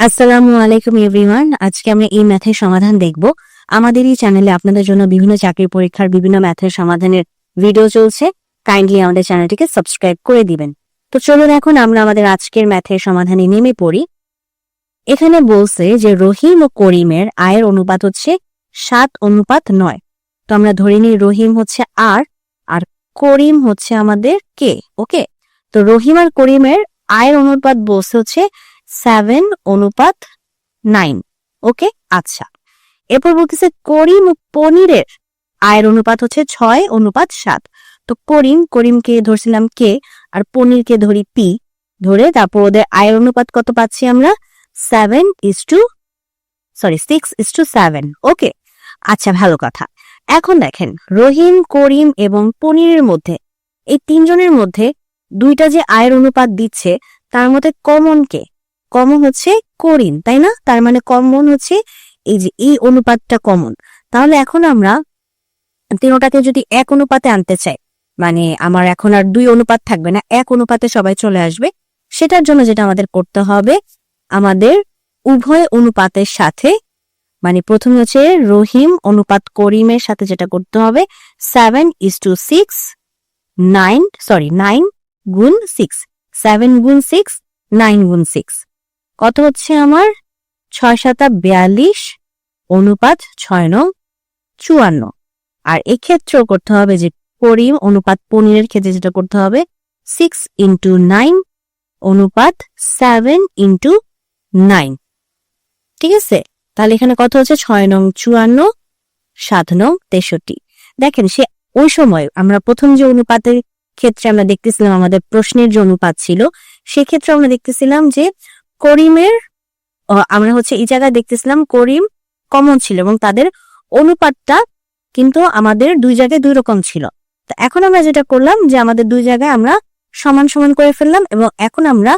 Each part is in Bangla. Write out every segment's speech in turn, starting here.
আসসালামু আলাইকুম এভরিওয়ান আজকে আমরা এই ম্যাথের সমাধান দেখব। আমাদের এই চ্যানেলে আপনাদের জন্য বিভিন্ন চাকরির পরীক্ষার বিভিন্ন ম্যাথের সমাধানের ভিডিও চলছে। কাইন্ডলি আমাদের চ্যানেলটিকে সাবস্ক্রাইব করে দিবেন। তো চলুন এখন আমরা আমাদের আজকের ম্যাথের সমাধানে নেমে পড়ি। এখানে বলছে যে রহিম ও করিমের আয়ের অনুপাত হচ্ছে সাত অনুপাত নয়। তো আমরা ধরে নিই রহিম হচ্ছে আর আর করিম হচ্ছে আমাদের কে? ওকে? তো রহিম আর করিমের আয়ের অনুপাত বলছে হচ্ছে সেভেন অনুপাত নাইন ওকে আচ্ছা। এরপর বলতেছে করিম পনিরের আয়ের অনুপাত হচ্ছে ছয়, অনুপাত সাত। তো করিম, করিমকে ধরছিলাম কে? আর পনিরকে ধরি পি। ধরে তারপর ওদের আয়ের অনুপাত কত পাচ্ছি আমরা? Seven is two sorry six is two seven okay আচ্ছা ভালো কথা। এখন দেখেন, রহিম, করিম এবং পনিরের মধ্যে, এই তিনজনের মধ্যে দুইটা যে আয়ের অনুপাত দিচ্ছে, তার মধ্যে কমন কে? কমন হচ্ছে করিম তাই না? তার মানে কমন হচ্ছে এই যে এই অনুপাতটা কমন। তাহলে এখন আমরা তিনোটাকে যদি এক অনুপাতে আনতে চাই মানে আমার এখন আর দুই অনুপাত থাকবে না, এক অনুপাতে সবাই চলে আসবে, সেটার জন্য যেটা আমাদের করতে হবে, আমাদের উভয় অনুপাতের সাথে মানে প্রথমে হচ্ছে রহিম অনুপাত করিমের সাথে যেটা করতে হবে seven is two six nine sorry nine গুণ সিক্স সেভেন গুণ সিক্স নাইন গুণ সিক্স কত হচ্ছে আমার? ছয় সাতা বিয়াল্লিশ, অনুপাত ছয় নং চুয়ান্ন। আর এক্ষেত্রেও করতে হবে যে করিম অনুপাত পনিরের ক্ষেত্রে যেটা করতে হবে সিক্স ইন্টু নাইন অনুপাত সেভেন ইন্টু নাইন ঠিক আছে? তাহলে এখানে কত হচ্ছে? ছয় নং চুয়ান্ন, সাত নং তেষট্টি। দেখেন, সে ওই সময় আমরা প্রথম যে অনুপাতের ক্ষেত্রে আমরা দেখতেছিলাম, আমাদের প্রশ্নের যে অনুপাত ছিল সেক্ষেত্রে আমরা দেখতেছিলাম যে করিমের আমরা হচ্ছে এই জায়গায় দেখতেছিলাম করিম কমন ছিল এবং তাদের অনুপাতটা কিন্তু আমাদের দুই জায়গায় দুই রকম ছিল। তো এখন আমরা যেটা করলাম যে আমাদের দুই জায়গায় আমরা সমান সমান করে ফেললাম এবং এখন আমরা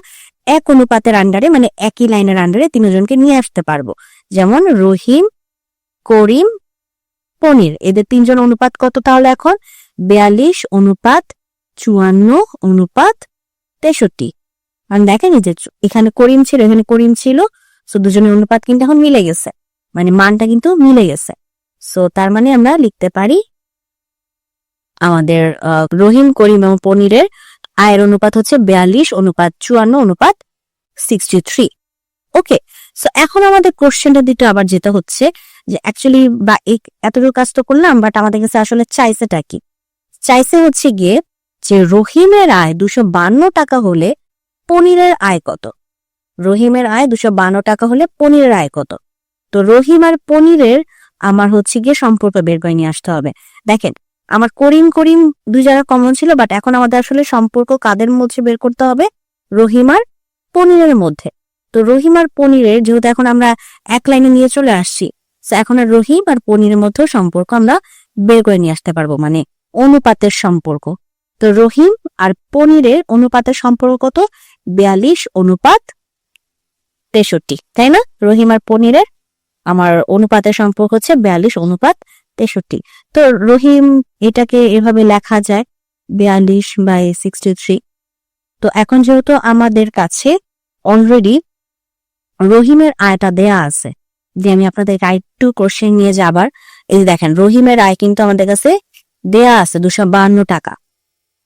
এক অনুপাতের আন্ডারে মানে একই লাইনের আন্ডারে তিনজনকে নিয়ে আসতে পারব। যেমন রহিম, করিম, পনির। এদের তিনজন অনুপাত কত তাহলে এখন? বিয়াল্লিশ অনুপাত চুয়ান্ন অনুপাত তেষট্টি। আর দেখেন যে এখানে করিম ছিল, এখানে করিম ছিল সো দুজনের অনুপাত কিন্তু এখন মিলে গেছে। মানে মানটা কিন্তু মিলে গেছে। সো তার মানে আমরা লিখতে পারি আমাদের রহিম, করিম এবং পনিরের আয়ের অনুপাত হচ্ছে বিয়াল্লিশ, অনুপাত চুয়ান্ন, অনুপাত সিক্সটি থ্রি ওকে সো এখন আমাদের কোশ্চেনটা দিতে আবার যেটা হচ্ছে যে অ্যাকচুয়ালি বা এতটুকু কাজ তো করলাম বাট আমাদের কাছে আসলে চাইছেটা কি? চাইছে হচ্ছে গিয়ে যে রহিমের আয় দুশো বান্ন টাকা হলে পনিরের আয় কত? রহিমের আয় দুশো বান্ন টাকা হলে পনিরের আয় কত? তো রহিম আর পনিরের আমার হচ্ছে গিয়ে সম্পর্ক বের করে নিয়ে আসতে হবে। দেখেন, আমার করিম করিম দুই জায়গা কমন ছিল বাট এখন আমাদের আসলে সম্পর্ক কাদের মধ্যে বের করতে হবে? রহিম আর পনিরের মধ্যে। তো রহিম আর পনিরের, যেহেতু এখন আমরা এক লাইনে নিয়ে চলে আসছি এখন আর রহিম আর পনিরের মধ্যে সম্পর্ক আমরা বের করে নিয়ে আসতে পারব মানে অনুপাতের সম্পর্ক। তো রহিম আর পনিরের অনুপাতের সম্পর্ক কত? বিয়াল্লিশ অনুপাত তেষট্টি, তাই না? রহিম আর পনিরের আমার অনুপাতের সম্পর্ক হচ্ছে বিয়াল্লিশ অনুপাত তেষট্টি। তো রহিম, এটাকে এভাবে লেখা যায় বিয়াল্লিশ বাই সিক্সটি থ্রি তো এখন যেহেতু আমাদের কাছে অলরেডি রহিমের আয়টা দেয়া আছে, যে আমি আপনাদের আরেকটু কোশ্চেন নিয়ে যাবার এই যে দেখেন, রহিমের আয় কিন্তু আমাদের কাছে দেয়া আছে দুশো টাকা।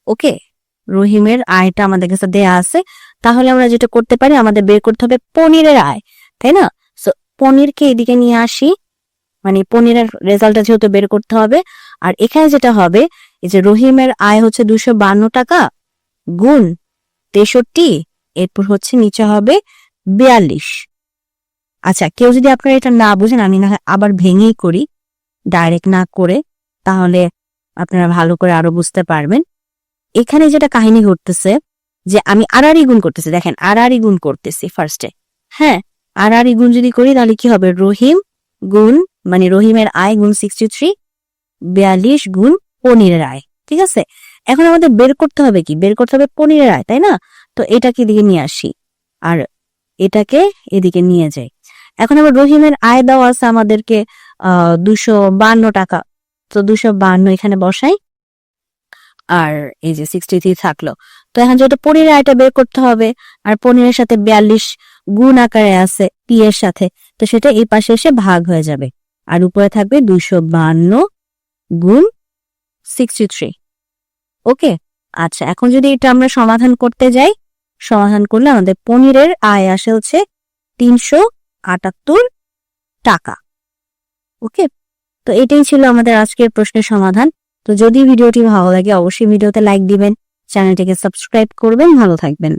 ওকে রহিমের আয়টা আমাদের কাছে দেয়া আছে তাহলে আমরা যেটা করতে পারি, আমাদের বের করতে হবে পনিরের আয়, তাই না? সো পনিরকে এদিকে নিয়ে আসি। মানে পনিরের রেজাল্টটা যেহেতু বের করতে হবে, আর এখানে যেটা হবে, এই যে রহিমের আয় হচ্ছে দুশো বান্ন টাকা গুণ তেষট্টি, এরপর হচ্ছে নিচে হবে বিয়াল্লিশ। আচ্ছা কেউ যদি আপনারা এটা না বুঝেন, আমি না আবার ভেঙেই করি ডাইরেক্ট না করে, তাহলে আপনারা ভালো করে আরও বুঝতে পারবেন। এখানে যেটা কাহিনী ঘটতেছে যে আমি আড়াআড়ি গুণ করতেছি। দেখেন, আড়াআড়ি গুণ করতেছি ফার্স্টে হ্যাঁ আড়াআড়ি গুণ যদি করি, তাহলে কি হবে? রহিম গুণ মানে রহিমের আয় গুণ সিক্সটি থ্রি বিয়াল্লিশ গুণ পনিরের আয়। ঠিক আছে? এখন আমাদের বের করতে হবে কি? বের করতে হবে পনিরের আয়, তাই না? তো এটাকে এদিকে নিয়ে আসি। আর এটাকে এদিকে নিয়ে যাই। এখন আবার রহিমের আয় দেওয়া আছে আমাদেরকে আহ দুশো বান্ন টাকা। তো দুশো বান্ন এখানে বসাই। আর এই যে সিক্সটি থ্রি থাকল। তো এখন যেহেতু পনিরের আয়টা বের করতে হবে, আর পনিরের সাথে বিয়াল্লিশ গুণ আকারে আছে পি এর সাথে, তো সেটা এই পাশে এসে ভাগ হয়ে যাবে। আর উপরে থাকবে দুইশো বান্ন গুণ সিক্সটি থ্রি। ওকে? আচ্ছা এখন যদি এটা আমরা সমাধান করতে যাই, সমাধান করলে আমাদের পনিরের আয় আসে হচ্ছে তিনশো আটাত্তর টাকা। ওকে? তো এটাই ছিল আমাদের আজকের প্রশ্নের সমাধান। তো যদি ভিডিওটি ভালো লাগে, অবশ্যই ভিডিওতে লাইক দিবেন। চ্যানেলটিকে সাবস্ক্রাইব করবেন ভালো থাকবেন।